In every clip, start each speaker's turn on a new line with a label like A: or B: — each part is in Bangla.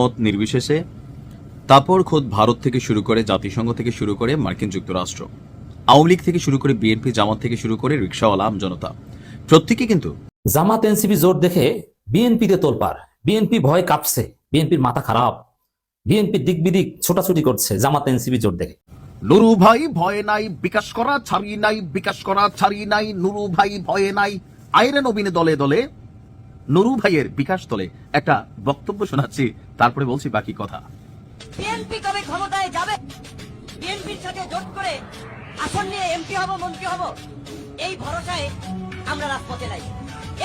A: মত নির্বিশেষে তারপর খোদ ভারত থেকে শুরু করে জাতিসংঘ থেকে শুরু করে মার্কিন যুক্তরাষ্ট্র আওয়ামী লীগ থেকে শুরু করে বিএনপি জামাত থেকে শুরু করে রিক্সাওয়ালা আম জনতা। প্রত্যেকে কিন্তু
B: জামাত এনসিপি জোট দেখে বিএনপিতে তোলপার বিএনপি ভয় কাঁপছে বিএনপির মাথা খারাপ বিএনপি দিক বিদিক ছোটাছুটি করছে জামাত এনসিপি জোট দেখে।
C: নুরু ভাই ভয়ে নাই বিকাশ করা ছাড়ি নাই বিকাশ করা ছাড়ি নাই নুরু ভাই ভয়ে নাই আইরে নবীনে দলে দলে নুরু ভাইয়ের বিকাশ তলে একটা বক্তব্য শোনাচ্ছি তারপরে বলছি বাকি কথা।
D: বিএনপি কবে ক্ষমতায় যাবে? বিএনপির সাথে জোট করে আসন নিয়ে এমপি হব মন্ত্রী হব এই ভরসায় আমরা রাজপথে নাই।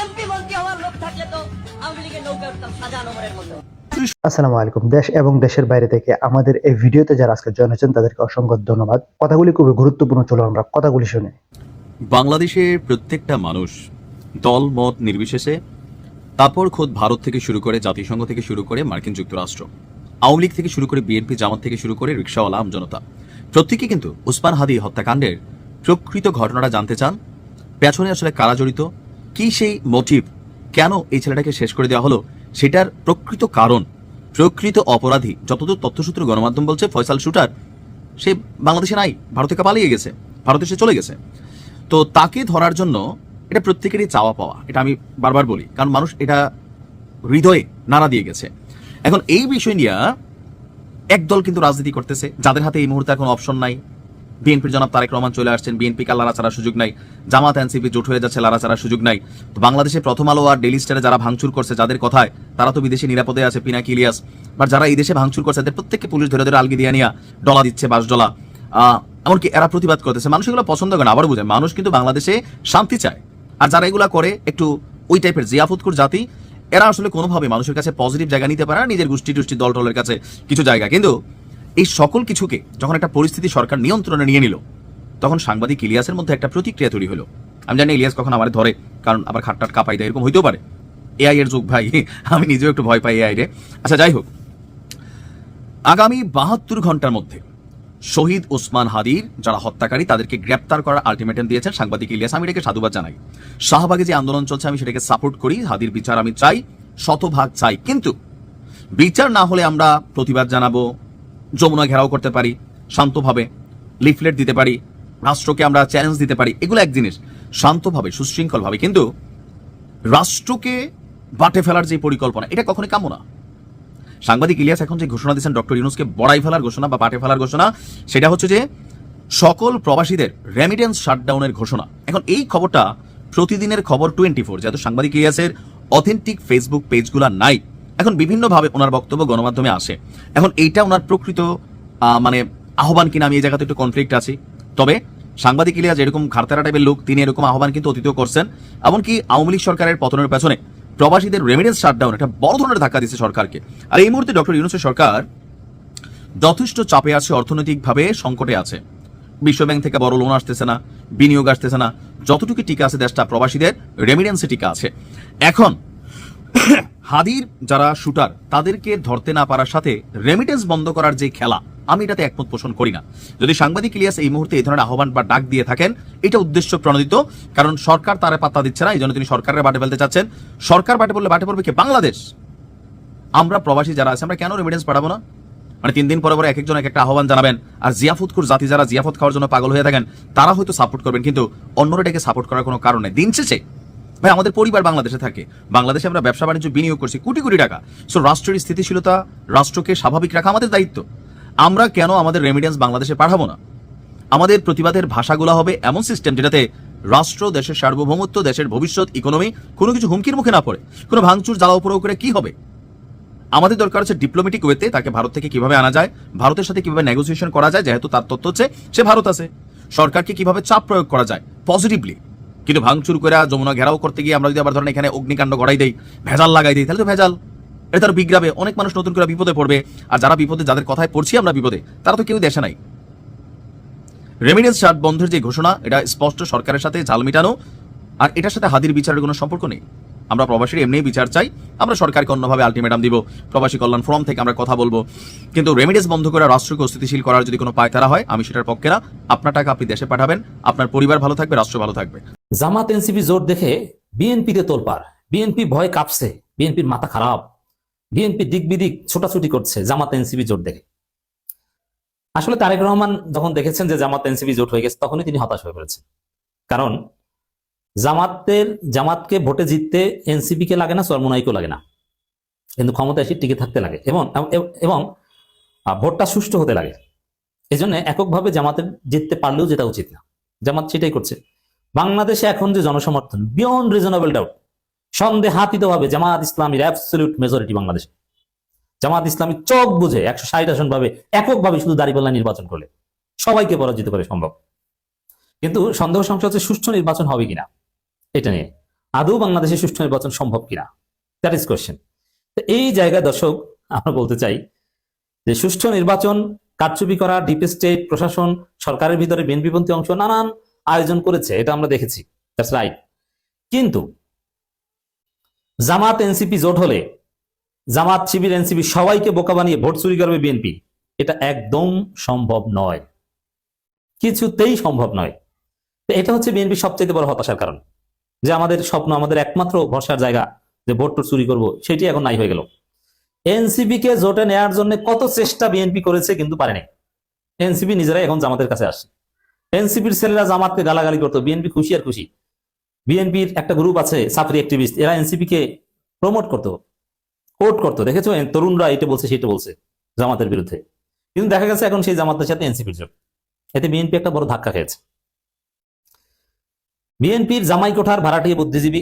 D: এমপি মন্ত্রী হওয়ার লোক থাকলে তো আওয়ামী লীগের নৌকা উঠতাম সাজা নম্বরের মতো।
E: আসসালামু আলাইকুম দেশ এবং দেশের বাইরে থেকে আমাদের এই ভিডিওতে যারা আজকে জয়েন হয়েছেন তাদেরকে অসংখ্য ধন্যবাদ। কথাগুলি খুবই গুরুত্বপূর্ণ চলো আমরা কথাগুলি শুনে।
A: বাংলাদেশের প্রত্যেকটা মানুষ দল মত নির্বিশেষে তারপর খোদ ভারত থেকে শুরু করে জাতিসংঘ থেকে শুরু করে মার্কিন যুক্তরাষ্ট্র, আওয়ামী লীগ থেকে শুরু করে বিএনপি জামাত থেকে শুরু করে রিক্সাওয়ালা আম জনতা। প্রত্যেকে কিন্তু উসমান হাদি হত্যাকাণ্ডের প্রকৃত ঘটনাটা জানতে চান। পেছনে আসলে কারা জড়িত? কি সেই মোটিভ কেন এই ছেলেটাকে শেষ করে দেওয়া হলো? সেটার প্রকৃত কারণ, প্রকৃত অপরাধী, যতদূর তথ্যসূত্র গণমাধ্যম বলছে, ফয়সাল শুটার, সে বাংলাদেশে নাই, ভারত থেকে পালিয়ে গেছে, ভারতে সে চলে গেছে। তো তাকে ধরার জন্য এটা প্রত্যেকেরই চাওয়া পাওয়া, এটা আমি বারবার বলি। কারণ মানুষ এটা হৃদয়ে নাড়া দিয়ে গেছে। এখন এই বিষয় নিয়ে একদল কিন্তু রাজনীতি করতেছে। যাদের হাতে এই মুহূর্তে এখন অপশন নাই। বিএনপির জনাব তারেক রহমান চলে আসছেন। বিএনপি কাল লাড়া ছাড়ার সুযোগ নাই। জামাত, এনসিপি জোট হয়ে যাচ্ছে, লাড়া ছাড়ার সুযোগ নাই। তো বাংলাদেশে প্রথম আলো আর ডেলি স্টারে যারা ভাঙচুর করছে, যাদের কথায়, তারা তো বিদেশে নিরাপদে আছে, পিনাকি ইলিয়াস। বা যারা এই দেশে ভাঙচুর করছে, তাদের প্রত্যেককে পুলিশ ধরে ধরে আলগি দিয়ে নিয়ে ডলা দিচ্ছে বাস ডলা এমনকি এরা প্রতিবাদ করতেছে। মানুষ এগুলো পছন্দ করে না আবার বুঝে মানুষ কিন্তু বাংলাদেশে শান্তি চায়। আর যারা এগুলা করে, একটু ওই টাইপের জিয়াফুতকুর জাতি, এরা আসলে কোনোভাবে মানুষের কাছে পজিটিভ জায়গা নিতে পারে না, নিজের গোষ্ঠী টুষ্টি দল টলের কাছে কিছু জায়গা। কিন্তু এই সকল কিছুকে যখন একটা পরিস্থিতি সরকার নিয়ন্ত্রণে নিয়ে নিল, তখন সাংবাদিক ইলিয়াসের মধ্যে একটা প্রতিক্রিয়া তৈরি হলো। আমি জানি ইলিয়াস কখন আমার ধরে, কারণ আবার খাটটাট কাঁপাই দেয়, এরকম হইতেও পারে। এআই এর যুগ ভাই, আমি নিজেও একটু ভয় পাই এআই রে। আচ্ছা যাই হোক। আগামী বাহাত্তর ঘণ্টার মধ্যে শহীদ ওসমান হাদির যারা হত্যাকারী, তাদেরকে গ্রেপ্তার করার আলটিমেটাম দিয়েছেন সাংবাদিক ইলিয়াস। আমি এটাকে সাধুবাদ জানাই। শাহবাগে যে আন্দোলন চলছে, আমি সেটাকে সাপোর্ট করি। হাদির বিচার আমি চাই, শতভাগ চাই। কিন্তু বিচার না হলে আমরা প্রতিবাদ জানাব, যমুনা ঘেরাও করতে পারি, শান্তভাবে লিফলেট দিতে পারি, রাষ্ট্রকে আমরা চ্যালেঞ্জ দিতে পারি, এগুলো এক জিনিস। শান্তভাবে, সুশৃঙ্খলভাবে। কিন্তু রাষ্ট্রকে বাটে ফেলার যে পরিকল্পনা, এটা কখনোই কাম্য না। সাংবাদিক ইলিয়াস এখন যে ঘোষণা দিয়েছেন ডক্টর ইউনুসকে বড়াই ফেলার ঘোষণা বা পাটে ফেলার ঘোষণা, সেটা হচ্ছে যে সকল প্রবাসীদের রেমিটেন্স শাটডাউনের ঘোষণা। এখন এই খবরটা প্রতিদিনের খবর টোয়েন্টি ফোর যেহেতু সাংবাদিক ইলিয়াসের অথেন্টিক ফেসবুক পেজগুলো নাই। এখন বিভিন্নভাবে ওনার বক্তব্য গণমাধ্যমে আসে। এখন এইটা ওনার প্রকৃত মানে আহ্বান কিনা আমি এই জায়গাতে একটু কনফ্লিক্ট আছি। তবে সাংবাদিক ইলিয়াস এরকম ঘাড়তারা টাইপের লোক, তিনি এরকম আহ্বান কিন্তু অতীতেও করছেন। এমনকি আওয়ামী লীগ সরকারের পতনের পেছনে প্রবাসীদের রেমিডেন্স শাটডাউন একটা বড় ধরনের ধাক্কা দিচ্ছে সরকারকে। আর এই মুহূর্তে ডক্টর ইউনুসের সরকার যথেষ্ট চাপে আছে, অর্থনৈতিকভাবে সংকটে আছে। বিশ্বব্যাংক থেকে বড় লোন আসতেছে না, বিনিয়োগ আসতেছে না। যতটুকু টিকা আছে দেশটা প্রবাসীদের রেমিডেন্সে টিকা আছে। এখন হাদির যারা শুটার, তাদেরকে ধরতে না পারার সাথে রেমিটেন্স বন্ধ করার যে খেলা, আমি এটাতে একমত পোষণ করি না। যদি সাংবাদিক ইলিয়াস এই মুহূর্তে এই ধরনের আহ্বান বা ডাক দিয়ে থাকেন, এটা উদ্দেশ্য প্রণোদিত, কারণ সরকার তারা পাত্তা দিচ্ছে না এই জন্য তিনি সরকারের বাটে ফেলতে চাচ্ছেন। সরকার বাটে পড়লে বাটে পড়বে কি? বাংলাদেশ। আমরা প্রবাসী যারা আছে, আমরা কেন রেমিডেন্স পাঠাবো না? মানে তিন দিন পরে পরে এক একজন এক একটা আহ্বান জানাবেন, আর জিয়াফুতকুর জাতি যারা জিয়াফত খাওয়ার জন্য পাগল হয়ে থাকেন, তারা হয়তো সাপোর্ট করবেন, কিন্তু অন্যরা এটাকে সাপোর্ট করার কোনো কারণে দিন শেষে ভাই, আমাদের পরিবার বাংলাদেশে থাকে। বাংলাদেশে আমরা ব্যবসা বাণিজ্য বিনিয়োগ করছি কোটি কোটি টাকা। সো রাষ্ট্রের স্থিতিশীলতা, রাষ্ট্রকে স্বাভাবিক রাখা আমাদের দায়িত্ব। আমরা কেন আমাদের রেমিডেন্স বাংলাদেশে পাঠাবো না? আমাদের প্রতিবাদের ভাষাগুলো হবে এমন সিস্টেম যেটাতে রাষ্ট্র দেশের সার্বভৌমত্ব, দেশের ভবিষ্যৎ ইকোনমি কোনো কিছু হুমকির মুখে না পড়ে। কোনো ভাঙচুর, জ্বালাও পোড়াও করে কি হবে? আমাদের দরকার হচ্ছে ডিপ্লোমেটিক ওয়েতে তাকে ভারত থেকে কীভাবে আনা যায়, ভারতের সাথে কীভাবে নেগোসিয়েশন করা যায়, যেহেতু তার তথ্য হচ্ছে সে ভারত আছে। সরকারকে কীভাবে চাপ প্রয়োগ করা যায় পজিটিভলি কিন্তু ভাঙচুর করে যমুনা ঘেরাও করতে গিয়ে আমরা যদি আবার ধরেন এখানে অগ্নিকাণ্ড গড়াই দেই, ভেজাল লাগাই দিই, তাহলে তো ভেজাল। এটা তার বিগ্রাবে অনেক মানুষ নতুন করে বিপদে পড়বে। আর যারা বিপদে, যাদের কথায় পড়ছি আমরা বিপদে, তারা তো কেউ দেশে নাই। রেমিডেন্স চার্ট বন্ধের যে ঘোষণা, এটা স্পষ্ট সরকারের সাথে ঝাল মিটানো, আর এটার সাথে হাদির বিচারের কোনো সম্পর্ক নেই। আমরা প্রবাসীর এমনি বিচার চাই, আমরা সরকারকে অন্যভাবে আলটিমেটাম দিব। প্রবাসী কল্যাণ ফোরাম থেকে আমরা কথা বলব। কিন্তু রেমিডেন্স বন্ধ করে রাষ্ট্রকে অস্থিতিশীল করার যদি কোনো পায়তারা হয়, আমি সেটার পক্ষে না। আপনার টাকা আপনি দেশে পাঠাবেন, আপনার পরিবার ভালো থাকবে, রাষ্ট্র ভালো থাকবে।
B: জামাত এনসিপি জোট দেখে বিএনপিতে তোলপার বিএনপি ভয় কাঁপছে, বিএনপির মাথা খারাপ। বিএনপি দিক বিদিক ছোটাছুটি করছে জামাত এনসিপি জোট দেখে। আসলে তারেক রহমান যখন দেখেছেন যে জামাত এনসিপি জোট হয়ে গেছে, তখনই তিনি হতাশ হয়ে পড়েছেন। কারণ জামাতের, জামাতকে ভোটে জিততে এনসিপি কে লাগে না, সরমুনাইকেও লাগে না। কিন্তু ক্ষমতা এসে টিকে থাকতে লাগে। এবং এবং ভোটটা সুষ্ঠু হতে লাগে। এই জন্য এককভাবে জামাতের জিততে পারলেও যেটা উচিত না। জামাত সেটাই করছে। বাংলাদেশে এখন যে জনসমর্থন বিয়ন্ড রিজনেবল ডাউট সন্দেহাতীত ভাবে জামাত ইসলামীর অ্যাবসলিউট মেজরিটি বাংলাদেশে। জামাত ইসলামী চোখ বুঝে একশো ষাট আসন ভাবে এককভাবে শুধু দাঁড়িপাল্লা নির্বাচন করলে সবাইকে পরাজিত করে সম্ভব। কিন্তু সন্দেহ সংখ্যা হচ্ছে সুষ্ঠু নির্বাচন হবে কিনা। এটা নিয়ে। আদৌ বাংলাদেশে সুষ্ঠু নির্বাচন সম্ভব কিনা? দ্যাট ইজ কোয়েশ্চেন এই জায়গায় দর্শক, আমরা বলতে চাই যে সুষ্ঠু নির্বাচন, কারচুপি করা ডিপ স্টেট প্রশাসন, সরকারের ভিতরে বিএনপিপন্থী অংশ নানান আয়োজন করেছে, এটা আমরা দেখেছি। দ্যাটস রাইট কিন্তু জামাত এনসিপি জোট হলে, জামাত শিবির এনসিপি সবাইকে বোকা বানিয়ে ভোট চুরি করবে বিএনপি, এটা একদম সম্ভব নয়। কিছুতেই সম্ভব নয়। এটা হচ্ছে বিএনপি সবচেয়ে বড় হতাশার কারণ। যে আমাদের স্বপ্ন, আমাদের একমাত্র ভরসার জায়গা যে ভোট টোট চুরি করব, সেটি এখন নাই হয়ে গেল। এনসিপি কে জোটে নেয়ার জন্য কত চেষ্টা বিএনপি করেছে কিন্তু পারেনি। এনসিপি নিজেরাই এখন জামাতের কাছে আসছে। এনসিপির ছেলেরা জামাতকে গালাগালি করতো, বিএনপি খুশি আর খুশি। বিএনপির একটা গ্রুপ আছে সাফরি অ্যাক্টিভিস্ট এরা এনসিপি কে প্রমোট করতো কোর্ট করতো। দেখেছ? তরুণরা এটা বলছে, সেটা বলছে জামাতের বিরুদ্ধে। কিন্তু দেখা গেছে এখন সেই জামাতের সাথে এনসিপির জোট। এতে বিএনপি একটা বড় ধাক্কা খেয়েছে। বিএনপির জামাই কোঠার ভাড়াটিয়া বুদ্ধিজীবী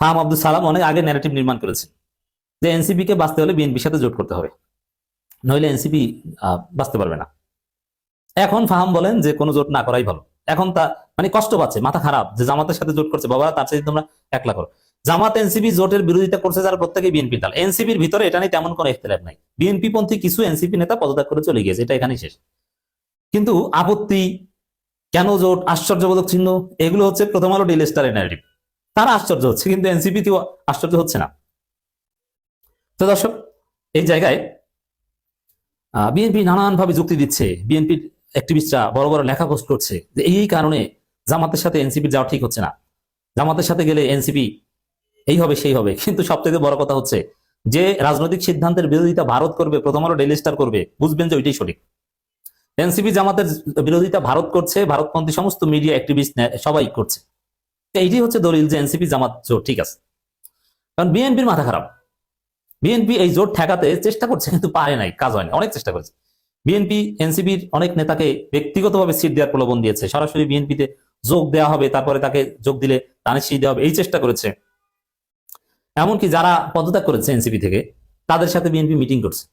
B: ফাহাম আব্দুল সালাম অনেক আগে ন্যারেটিভ নির্মাণ করেছে যে এনসিপি কে বাঁচতে হলে বিএনপির সাথে জোট করতে হবে, নইলে এনসিপি বাঁচতে পারবে না। এখন ফাহাম বলেন যে কোনো জোট না করাই ভালো। এখন তা মানে কষ্ট পাচ্ছে, মাথা খারাপ যে জামাতের সাথে জোট করছে বাবা তার সাথে তোমরা একলা করো জামাত এনসিপি জোটের বিরোধিতা করছে যারা প্রত্যেকে বিএনপি দল। এনসিপির ভিতরে এটা নিয়ে তেমন কোনো ইখতলাফ নাই। বিএনপি পন্থী কিছু এনসিপি নেতা পদত্যাগ করে চলে গিয়েছে, এটা এখানেই শেষ। কিন্তু আপত্তি কেন জোট আশ্চর্যবোধক চিহ্ন? এগুলো হচ্ছে প্রথম আলো ডেলি স্টারের ন্যারেটিভ তারা আশ্চর্য হচ্ছে, কিন্তু এনসিপি তেও আশ্চর্য হচ্ছে না। তো দর্শক, এই জায়গায় বিএনপি নানানভাবে যুক্তি দিচ্ছে। বিএনপির অ্যাক্টিভিস্টরা বড় বড় লেখা পোস্ট করছে যে এই কারণে জামাতের সাথে এনসিপি যাওয়া ঠিক হচ্ছে না। জামাতের সাথে গেলে এনসিপি এই হবে, সেই হবে। কিন্তু সব থেকে বড় কথা হচ্ছে যে রাজনৈতিক সিদ্ধান্তের বিরোধিতা ভারত করবে, প্রথম আলো ডেলি স্টার করবে, বুঝবেন যে ওইটাই সঠিক। এনসিপি জামাতের বিরোধিতা ভারত করছে, ভারতপন্থী সমস্ত মিডিয়া অ্যাক্টিভিস্ট সবাই করছে। তো এইটাই হচ্ছে দলিল যে এনসিপি জামাত জোট, ঠিক আছে? কারণ বিএনপির মাথা খারাপ। বিএনপি এই জোট ঠেকাতে চেষ্টা করছে, কিন্তু পারে নাই, কাজ হয়নি, অনেক চেষ্টা করেছে। বিএনপি, এনসিপির অনেক নেতাকে ব্যক্তিগতভাবে সিট দেওয়ার প্রলোভন দিয়েছে। সরাসরি বিএনপিতে যোগ দেওয়া হবে, তারপরে তাকে যোগ দিলে তানে সিট দেওয়া হবে, এই চেষ্টা করেছে। এমনকি যারা পদত্যাগ করেছে এনসিপি থেকে, তাদের সাথে বিএনপি মিটিং করছে।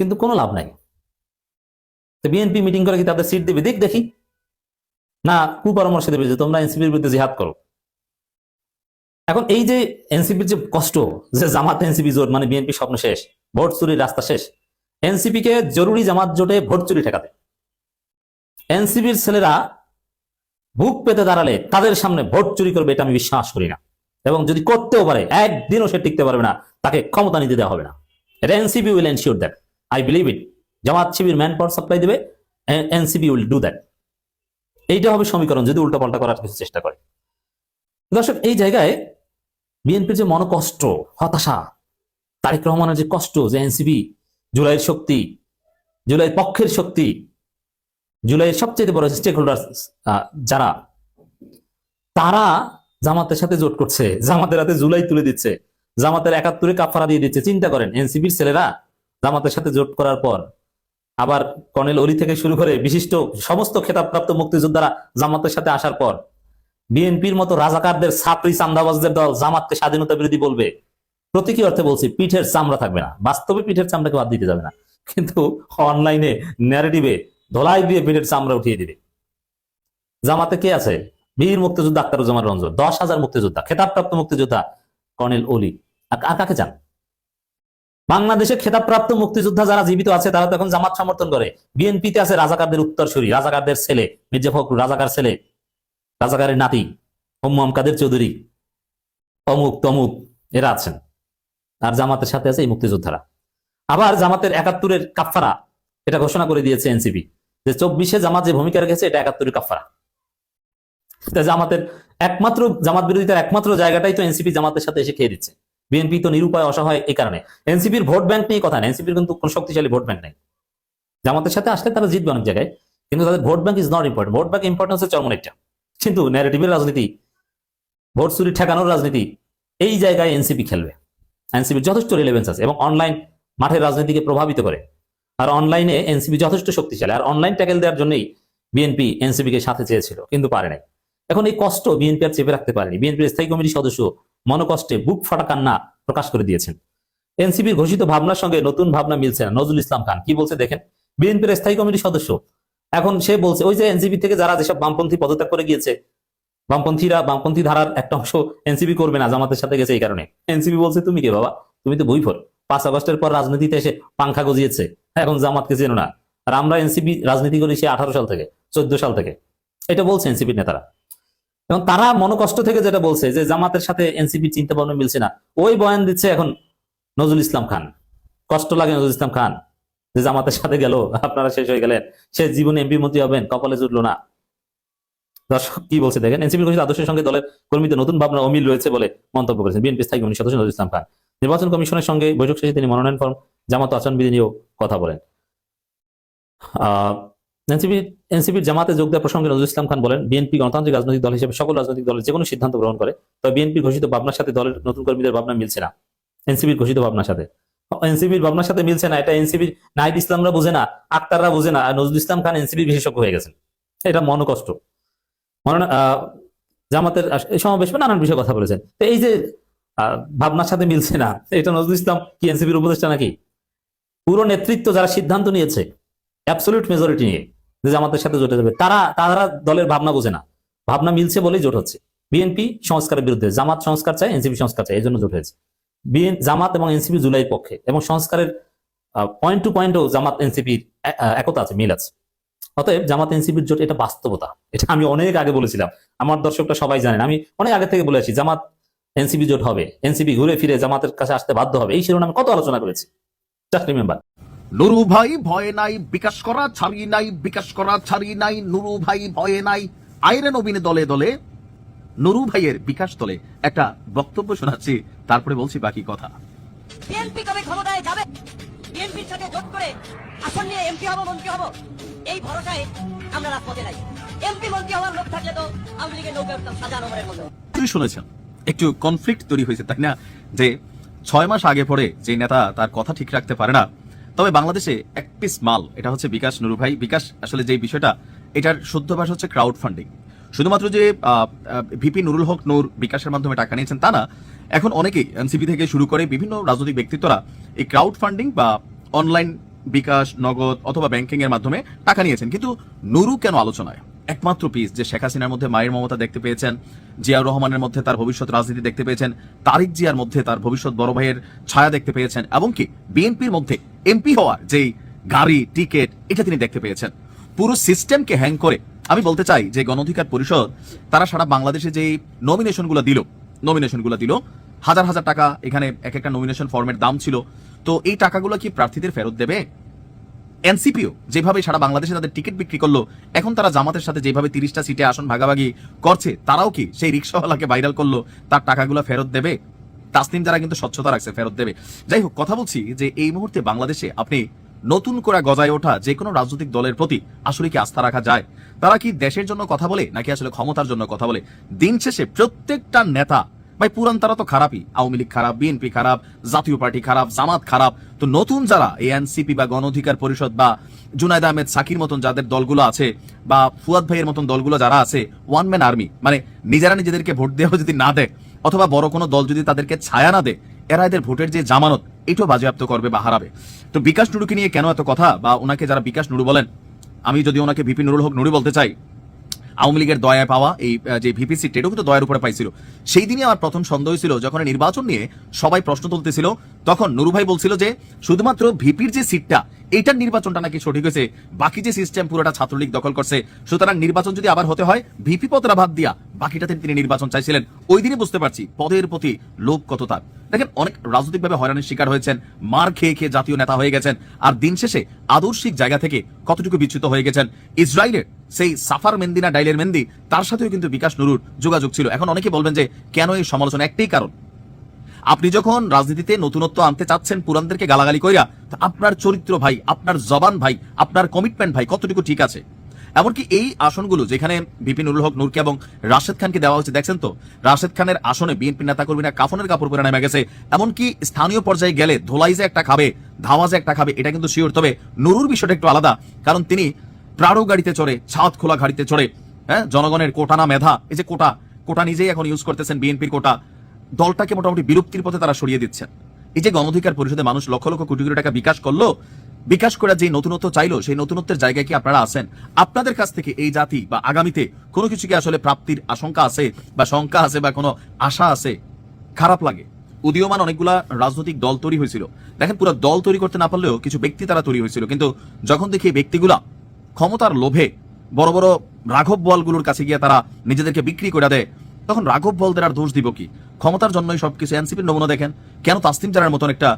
B: কিন্তু কোনো লাভ নাই। তো বিএনপি মিটিং করে কি তাদের সিট দেবে? দেখ, দেখি। না কুপরামর্শ দেবে যে তোমরা এনসিপির বিরুদ্ধে জিহাদ করো। এখন এই যে এনসিপির যে কষ্ট, যে জামাত এনসিপি জোট মানে বিএনপি স্বপ্ন শেষ, ভোট চুরির রাস্তা শেষ এনসিপি কে জরুরি জামাত জোটে ভোট চুরি ঠেকাতে। এনসিপির ছেলেরা বুক পেতে দাঁড়ালে তাদের সামনে ভোট চুরি করবে, এটা আমি বিশ্বাস করি না। এবং যদি করতেও পারে, একদিনও সে টিকতে পারবে না, তাকে ক্ষমতা নিতে দেওয়া হবে না। এটা NCP will ensure that I believe it Jamaat Shibir man power supply দেবে এনসিপি উইল ডু দ্যাট। এইটা হবে সমীকরণ, যদি উল্টো পাল্টা করার কিছু চেষ্টা করে। দর্শক, এই জায়গায় বিএনপির যে মনকষ্ট, হতাশা, তারেক রহমানের যে কষ্ট যে এনসিপি, জুলাইয়ের শক্তি, জুলাইয়ের পক্ষের শক্তি, জুলাইয়ের সবচেয়ে বড় স্টেক হোল্ডার যারা, তারা জামাতের সাথে জোট করছে, জামাতের হাতে জুলাই তুলে দিচ্ছে, জামাতের একাত্তরে কাফারা দিয়ে দিচ্ছে। চিন্তা করেন, এনসিপির ছেলেরা জামাতের সাথে জোট করার পর আবার কর্নেল অলি থেকে শুরু করে বিশিষ্ট সমস্ত খেতাবপ্রাপ্ত মুক্তিযোদ্ধারা জামাতের সাথে আসার পর বিএনপির মতো রাজাকারদের ছাত্রী চান্দাবাজদের দল জামাতকে স্বাধীনতা বিরোধী বলবে। প্রতীকী অর্থে বলছি, পিঠের চামড়া থাকবে না। বাস্তবে পিঠের চামড়াকে বাদ দিতে যাবে না। কিন্তু অনলাইনে ন্যারেটিভে ধলাই দিয়ে পিঠের চামড়া উঠিয়ে দিবে। জামাতে কে আছে? বীর মুক্তিযোদ্ধা আক্তারুজ্জামান রঞ্জন, দশ হাজার মুক্তিযোদ্ধা, খেতাবপ্রাপ্ত মুক্তিযোদ্ধা কর্নেল অলি কাকে চান? বাংলাদেশে খেতাবপ্রাপ্ত মুক্তিযোদ্ধা যারা জীবিত আছে, তারা তো এখন জামাত সমর্থন করে। বিএনপিতে আছে রাজাকারদের উত্তরসূরি, রাজাকারদের ছেলে, মির্জা ফখরুল, রাজাকার ছেলে, রাজাকারের নাতি হোম কাদের চৌধুরী, অমুক, তমুক, এরা আছেন। আর জামাতের সাথে আছে এই মুক্তিযোদ্ধারা। আবার জামাতের একাত্তরের কাফারা এটা ঘোষণা করে দিয়েছে এনসিপি, যে চব্বিশে জামাত যে ভূমিকা রেখেছে, এটা একাত্তরের কাফারা জামাতের একমাত্র, জামাত বিরোধিতার একমাত্র জায়গাটাই তো এনসিপি জামাতের সাথে এসে খেয়ে দিচ্ছে। বিএনপি তো নিরুপায়, অসহায় এই কারণে। এনসিপির ভোট ব্যাংক নিয়ে কথা না, এনসিপির কিন্তু কোনো শক্তিশালী ভোট ব্যাংক নেই। জামাতের সাথে আসলে তারা জিতবে অনেক জায়গায়, কিন্তু তাদের vote bank is not important vote bank important হচ্ছে চরমনেরটা কিন্তু ন্যারেটিভের রাজনীতি, ভোট চুরি ঠেকানোর রাজনীতি, এই জায়গায় এনসিপি খেলবে। এনসিপির যথেষ্ট রিলেভেন্স আছে এবং অনলাইন মাঠের রাজনীতিকে প্রভাবিত করে। আর অনলাইনে এনসিপি যথেষ্ট শক্তিশালী। আর অনলাইন ট্যাকেল দেওয়ার জন্যই বিএনপি এনসিপি কে সাথে চেয়েছিল, কিন্তু পারে নাই। এখন এই কষ্ট বিএনপি আর চেপে রাখতে পারেনি। বিএনপির স্থায়ী কমিটির সদস্য মনকষ্টে বুক ফাটা কান্না প্রকাশ করে দিয়েছেন। এনসিপির ঘোষিত ভাবনার সঙ্গে নতুন ভাবনা মিলছে না। নজরুল ইসলাম খান, কি বলছে দেখেন? বিএনপির স্থায়ী কমিটির সদস্য। এখন সে বলছে, ওই যে এনসিপি থেকে যারা যেসব বামপন্থী পদত্যাগ করে গিয়েছে, বামপন্থীরা বামপন্থী ধারার একটা অংশ এনসিপি করবে না, জামাতের সাথে গেছে এই কারণে। এনসিপি বলছে, তুমি কে বাবা? তুমি তো বইফোর পাঁচ আগস্টের পর রাজনীতিতে এসে পাংখা গজিয়েছে। এখন জামাতকে চেনো না। আর আমরা এনসিপি রাজনীতি করি সে আঠারো সাল থেকে, চোদ্দ সাল থেকে। এটা বলছে এনসিপির নেতারা। এবং তারা মনোকষ্ট থেকে যেটা বলছে যে জামাতের সাথে এনসিপি চিন্তা ভাবনা মিলছে না, ওই বয়ান দিচ্ছে এখন নজরুল ইসলাম খান। কষ্ট লাগে নজরুল ইসলাম খান, যে জামাতের সাথে গেল, আপনারা শেষ হয়ে গেলেন, সে জীবনে এমপি মন্ত্রী হবেন, কপালে জুটলো না। দর্শক, কি বলছে দেখেন, এনসিপি ঘোষিত আদর্শের সঙ্গে দলের কর্মীদের নতুন ভাবনা অমিল রয়েছে বলে মন্তব্য করেছেন বিএনপি স্থায়ী কমিটির সদস্য নজরুল ইসলাম খান। নির্বাচন কমিশনের সঙ্গে বৈঠক শেষে তিনি মনোনয়ন ফর্ম, জামাত আচরণ বিধি নিয়েও কথা বলেন। এনসিপি এনসিপির জামাতে যোগ দেওয়া প্রসঙ্গে নজরুল ইসলাম খান বলেন, বিএনপি গণতান্ত্রিক রাজনৈতিক দল হিসেবে সকল রাজনৈতিক দলের যে কোনো সিদ্ধান্ত গ্রহণ করে, তবে বিএনপি ঘোষিত ভাবনার সাথে দলের নতুন কর্মীদের ভাবনা মিলছে না। এনসিপির ঘোষিত ভাবনার সাথে। এনসিপির ভাবনার সাথে মিলছে না, এটা এনসিপির নাইদ ইসলামরা বুঝে না, আক্তাররা বুঝে না, আর নজরুল ইসলাম খান এনসিপির বিশেষজ্ঞ হয়ে গেছেন। এটা মনোকষ্ট। মনে জামাতের সমাবেশ নানান বিষয়ে কথা বলেছেন। তো এই যে ভাবনার সাথে মিলছে না, এটা নজরুল ইসলাম কি এনসিপির উপদেষ্টা নাকি? পুরো নেতৃত্ব যারা সিদ্ধান্ত নিয়েছে অ্যাবসলিউট মেজরিটি নিয়ে। যে জামাতের সাথে জোটে যাবে। তারা তারা দলের ভাবনা বোঝে না। ভাবনা মিলছে বলেই জোট হচ্ছে। বিএনপি সংস্কারের বিরুদ্ধে, জামাত সংস্কার চায় এনসিপি সংস্কার চায়, এই জন্য জোট হয়েছে। জামাত এবং এনসিপি জুলাই পক্ষে এবং সংস্কারের পয়েন্ট টু পয়েন্টও জামাত এনসিপির একতা আছে, মিল আছে। অতএব জামাত এনসিপির জোট এটা বাস্তবতা। এটা আমি অনেক আগে বলেছিলাম। আমার দর্শকরা সবাই জানেন। আমি অনেক আগে থেকে বলে আসি, জামাত এনসিপি জোট হবে এনসিপি ঘুরে ফিরে জামাতের কাছে আসতে বাধ্য হবে। এই শিরোনামে কত আলোচনা করেছি। জাস্ট রিমেম্বার
A: নুরু ভাই ভয়ে নাই বিকাশ করা ছাড়ি নাই বিকাশ করা ছাড়ি নাই নুরু ভাই ভয়ে নাই। আইরে নবীনে দলে দলে নুরু ভাইয়ের বিকাশ দলে একটা বক্তব্য শোনাচ্ছি তারপরে বলছি বাকি কথা।
D: বিএনপি কবে ক্ষমতায় যাবে? বিএনপির সাথে জোট করে আসন নিয়ে এমপি হব মন্ত্রী হব এই ভরসায় আমরা রাজপথে নাই। এমপি মন্ত্রী হওয়ার লোক থাকলে তো আওয়ামী লীগের নৌকা উঠতাম সাজা মতো।
A: তুই শুনেছেন একটু কনফ্লিক্ট তৈরি হয়েছে তাই না? যে ছয় মাস আগে পরে যে নেতা তার কথা ঠিক রাখতে পারে না তবে বাংলাদেশে এক পিস মাল, এটা হচ্ছে বিকাশ নুরু ভাই। বিকাশ, আসলে যে বিষয়টা, এটার শুদ্ধ ভাষা হচ্ছে ক্রাউড ফান্ডিং শুধুমাত্র যে ভিপি নুরুল হক নূর বিকাশের মাধ্যমে টাকা নিয়েছেন তা না, এখন অনেকেই এনসিপি থেকে শুরু করে বিভিন্ন রাজনৈতিক ব্যক্তিত্বরা এই ক্রাউড ফান্ডিং বা অনলাইন বিকাশ, নগদ অথবা ব্যাংকিং এর মাধ্যমে টাকা নিয়েছেন। কিন্তু নুরু কেন আলোচনায়? একমাত্র পিস যে শেখ হাসিনার মধ্যে মায়ের মমতা দেখতে পেয়েছেন, জিয়াউর রহমানের মধ্যে তার ভবিষ্যৎ রাজনীতি দেখতে পেয়েছেন, তারিক জিয়ার মধ্যে তার ভবিষ্যৎ বড় ভাইয়ের ছায়া দেখতে পেয়েছেন এমনকি বিএনপির মধ্যে এমপি হওয়ার যেই গাড়ি, টিকিট, এটা তিনি দেখতে পেয়েছেন। পুরো সিস্টেমকে হ্যাং করে, আমি বলতে চাই যে গণঅধিকার পরিষদ, তারা সারা বাংলাদেশে যে নমিনেশনগুলো দিল নমিনেশনগুলো দিল, হাজার হাজার টাকা এখানে এক একটা নমিনেশন ফর্মের দাম ছিল। তো এই টাকাগুলো কি প্রার্থীদের ফেরত দেবে? এনসিপিও যেভাবে সারা বাংলাদেশে তাদের টিকিট বিক্রি করল, এখন তারা জামাতের সাথে যেভাবে তিরিশটা সিটে আসন ভাগাভাগি করছে, তারাও কি সেই রিক্সাওয়ালাকে ভাইরাল করল, তার টাকাগুলো ফেরত দেবে? তাসনিম যারা কিন্তু স্বচ্ছতা রাখছে, ফেরত দেবে। যাই হোক, কথা বলছি যে এই মুহূর্তে বাংলাদেশে আপনি নতুন করে গজায় ওঠা যে কোনো রাজনৈতিক দলের প্রতি আসলে কি আস্থা রাখা যায়? তারা কি দেশের জন্য কথা বলে, নাকি আসলে ক্ষমতার জন্য কথা বলে? দিন শেষে প্রত্যেকটা নেতা, ভাই, পুরান তারা তো খারাপই। আওয়ামী লীগ খারাপ, বিএনপি খারাপ, জাতীয় পার্টি খারাপ, জামাত খারাপ। তো নতুন যারা, এএনসিপি বা গণ অধিকার পরিষদ বা জুনায়দ আহমেদ সাকির মতন যাদের দলগুলো আছে, বা ফুয়াদ ভাইয়ের মতন দলগুলো যারা আছে ওয়ান ম্যান আর্মি মানে নিজেরা নিজেদেরকে ভোট দেওয়া যদি না দেয় অথবা বড় কোনো দল যদি তাদেরকে ছায়া না দেয়, এরা এদের ভোটের যে জামানত, এটাও বাজেয়াপ্ত করবে বা হারাবে। তো বিকাশ নুরুকে নিয়ে কেন এত কথা? বা ওনাকে যারা বিকাশ নুরু বলেন, আমি যদি ওনাকে ভিপি নুরুল হোক নুরু বলতে চাই, আওয়ামী লীগের দয়ায় পাওয়া এই যে ভিপি সিট, এটাও কিন্তু দয়ার উপরে পাইছিল। সেই দিনই আমার প্রথম সন্দেহ ছিল, যখন নির্বাচন নিয়ে সবাই প্রশ্ন তুলতেছিল তখন নুরু ভাই বলছিল যে, শুধুমাত্র ভিপির যে সিটটা এইটার নির্বাচনটা নাকি সঠিক হয়েছে। বাকি যে সিস্টেম পুরোটা ছাত্রলীগ দখল করছে, সুতরাং নির্বাচন যদি আবার হতে হয়, ভিপি পদরা বাদ দিয়া বাকিটাতে তিনি নির্বাচন চাইছিলেন। ওই দিনই বুঝতে পারছি, পদের প্রতি লোভ কত তার দেখেন, অনেক রাজনৈতিকভাবে হয়রানির শিকার হয়েছেন, মার খেয়ে খেয়ে জাতীয় নেতা হয়ে গেছেন, আর দিন শেষে আদর্শিক জায়গা থেকে কতটুকু বিচ্যুত হয়ে গেছেন। ইসরায়েলের সেই সাফার মেন্দি না ডাইলের মেন্দি, তার সাথেও কিন্তু বিকাশ নুরুর যোগাযোগ ছিল। এখন অনেকে বলবেন যে, কেন এই সমালোচনা? একটাই কারণ আপনি যখন রাজনীতিতে নতুনত্ব আনতে চাচ্ছেন পুরানদেরকে গালাগালি কইরা আপনার চরিত্র ভাই, আপনার জবান ভাই, আপনার কমিটমেন্ট ভাই কতটুকু ঠিক আছে? এমনকি এই আসনগুলো যেখানে বিপিন উল হক, নুরকে এবং রাশেদ খানকে দেওয়া হচ্ছে দেখছেন তো? রাশেদ খানের আসনে বিএনপি নেতা কর্মীরা কাফনের কাপড় পরে নেমে গেছে। এমনকি স্থানীয় পর্যায়ে গেলে ধোলাই যে একটা খাবে, ধাওয়া যে একটা খাবে, এটা কিন্তু শিওর তবে নুরুর বিষয়টা একটু আলাদা, কারণ তিনি প্রাড়ো গাড়িতে চড়ে, ছাদ খোলা গাড়িতে চড়ে হ্যাঁ জনগণের কোটা না মেধা, এই যে কোটা কোটা নিজেই এখন ইউজ করতেছেন বিএনপির কোটা। দলটাকে মোটামুটি বিলুপ্তির পথে তারা সরিয়ে দিচ্ছেন এই যে গণধিকার পরিষদে মানুষ লক্ষ লক্ষ কোটি কোটি টাকা বিকাশ করল, বিকাশ করে যে নতুনত্ব চাইলো, সেই নতুনত্বের জায়গায় কি আপনারা আছেন? আপনাদের কাছ থেকে এই জাতি বা আগামীতে কোনো কিছু কি আসলে প্রাপ্তির আশঙ্কা আছে বা শঙ্কা আছে বা কোনো আশা আছে? খারাপ লাগে। উদীয়মান অনেকগুলা রাজনৈতিক দল তৈরি হয়েছিল। দেখেন, পুরো দল তৈরি করতে না পারলেও কিছু ব্যক্তি তারা তৈরি হয়েছিল। কিন্তু যখন দেখি এই ব্যক্তিগুলা ক্ষমতার লোভে বড় বড় রাঘব বলগুলোর কাছে গিয়ে তারা নিজেদেরকে বিক্রি করে দেয়, তখন রাঘব বলদের আর দোষ দিব কি? ক্ষমতার জন্যই সবকিছু এনসিপির নমুনা দেখেন। কেন তাসলিম জানার মতন একটা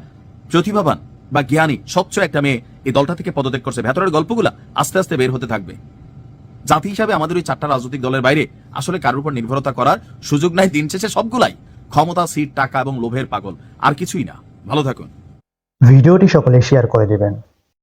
A: প্রতিভাবান বা জ্ঞানী, স্বচ্ছ একটা মেয়ে এই দলটা থেকে পদত্যাগ করছে? ভেতরের গল্পগুলা আস্তে আস্তে বের হতে থাকবে। জাতি হিসাবে আমাদের ওই চারটা রাজনৈতিক দলের বাইরে আসলে কারোর উপর নির্ভরতা করার সুযোগ নাই, দিন শেষে সবগুলাই। ক্ষমতা, সিট, টাকা এবং লোভের পাগল, আর কিছুই না। ভালো থাকুন।
E: ভিডিওটি সকলে শেয়ার করে দিবেন।